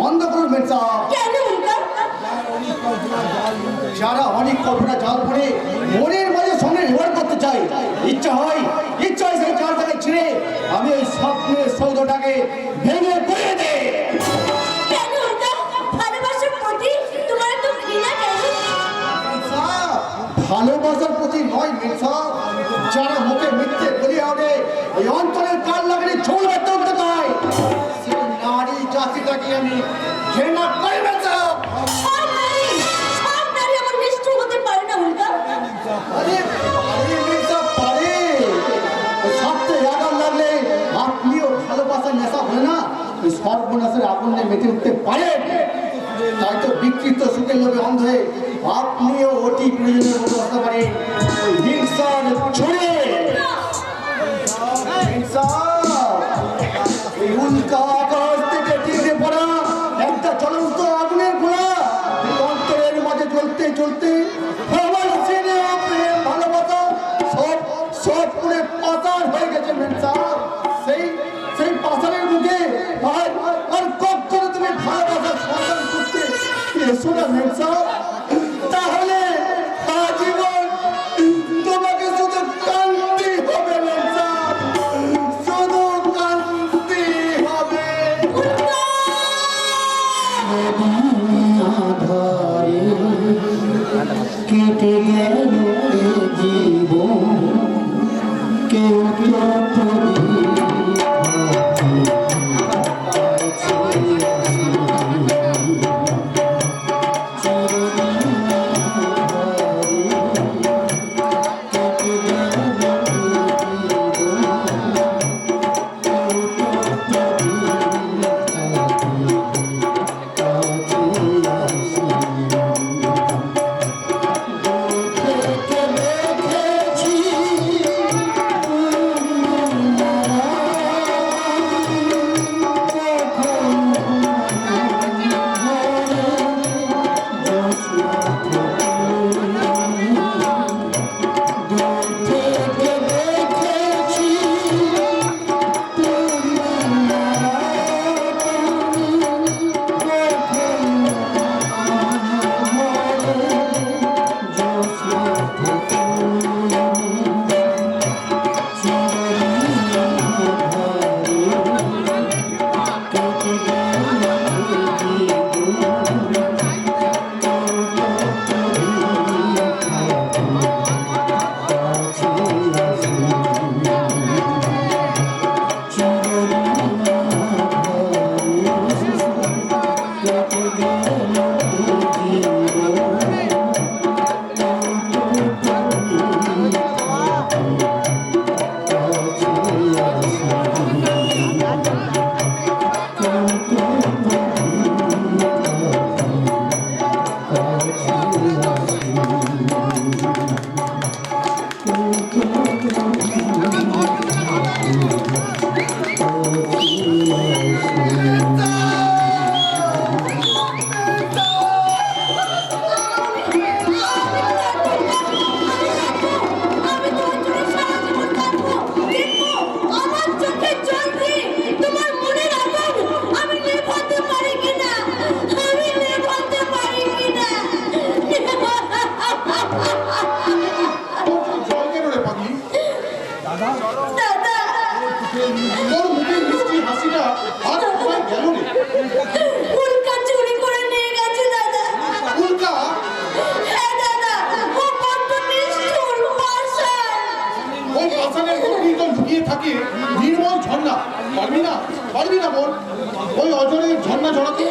বন্ধ করুন মেটসা কেন উল্কা যারা অনেক কল্পনা জাল করে মনের মাঝে সঙ্গে রিওয়ার্ড করতে চাই ইচ্ছা হয় ইচ্ছা হয় সেই জালটাকে ছিঁড়ে আমি ওই স্বপ্নের সৌধটাকে ভেঙে পড়ে দে ভালোবাসার প্রতি নয় মির্সা যারা মুখে মিথ্যে বলিয়া ওঠে ওই অন্তরের জাতিটাকে আমি ঘৃণা করি মির্সা সব নারী সব নারী আমার নিষ্ঠুর হতে পারে না উল্কা আরে পারে মির্জা পারে ওই সাথে আগার লাগলে আপনিও ভালোবাসার নেশা হলে না ওই সর্বনাশের আগুনে মেতে উঠতে পারেন তাই তো বিকৃত সুখের লোভে অন্ধ হয়ে আপনিও অতি প্রয়োজনের মতো আসতে পারেন ওই হিংসার ছড়ে হিংসা এই উল্কা এসো না মেনসা আর কোথায় গেল উল্কা চুরি করে নিয়ে গেছে দাদা। উল্কা? হ্যাঁ দাদা ও বড্ড নিষ্ঠুর পাষাণ ওই পাশানের গভীর লুকিয়ে থাকে নির্মল ঝর্ণা। পারবি না? পারবি না বোন ওই অজরের ঝর্ণা ঝরাতে?